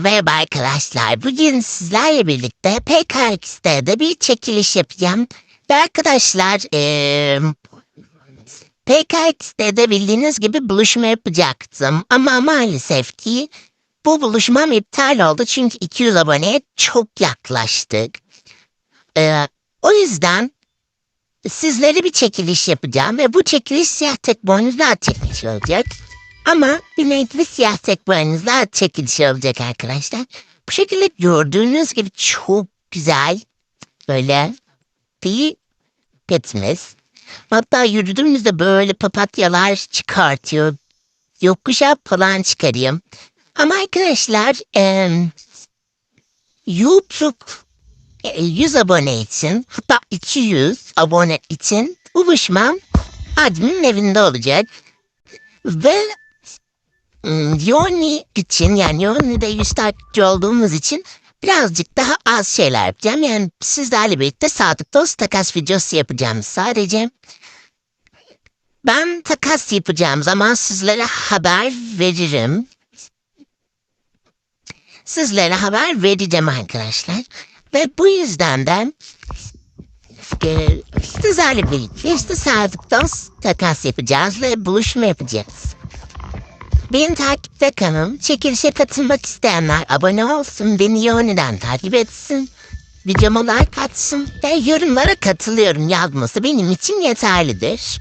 Merhaba arkadaşlar. Bugün sizlerle birlikte PKX'de bir çekiliş yapacağım. Ve arkadaşlar eee PKX'de de bildiğiniz gibi buluşma yapacaktım. Ama maalesef ki bu buluşmam iptal oldu. Çünkü 200 aboneye çok yaklaştık. Eee, o yüzden sizlere bir çekiliş yapacağım. Ve bu çekiliş siyah tek boynuzlu çekiliş olacak. Ama bir renkli siyah tek boynuzla çekiliş olacak arkadaşlar. Bu şekilde gördüğünüz gibi çok güzel böyle bir petimiz. Hatta yürüdüğümüzde böyle papatyalar çıkartıyor. Yokuşa falan çıkarayım. Ama arkadaşlar em, YouTube e, 100 abone için hatta 200 abone için buluşmam admin evinde olacak. Ve Yoni için yani Yoni'de 100 takipçi olduğumuz için birazcık daha az şeyler yapacağım. Yani sizlerle birlikte sadık dost takas videosu yapacağım sadece. Ben takas yapacağım zaman sizlere haber veririm. Sizlere haber vereceğim arkadaşlar. Ve bu yüzden de sizlerle birlikte işte sadık dost takas yapacağız ve buluşma yapacağız. Beni takipte kalın. Çekilişe katılmak isteyenler abone olsun. Beni Yoni'den takip etsin. Videoma like atsın. Ve yorumlara katılıyorum yazması benim için yeterlidir.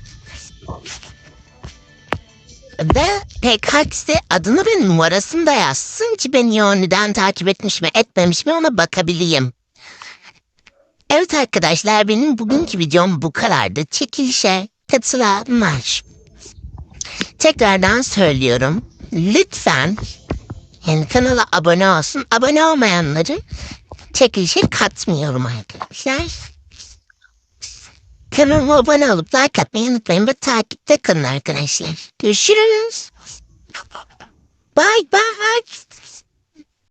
Ve PKX'de adını ve numarasını da yazsın ki beni Yoni'den takip etmiş mi etmemiş mi ona bakabileyim. Evet arkadaşlar benim bugünkü videom bu kadardı. Çekilişe katılanlar. Tekrardan söylüyorum. Lütfen yani kanala abone olsun. Abone olmayanları çekilişe katmıyorum arkadaşlar. Kanalıma abone olup like atmayı unutmayın ve takipte kalın arkadaşlar. Görüşürüz. Bye bye.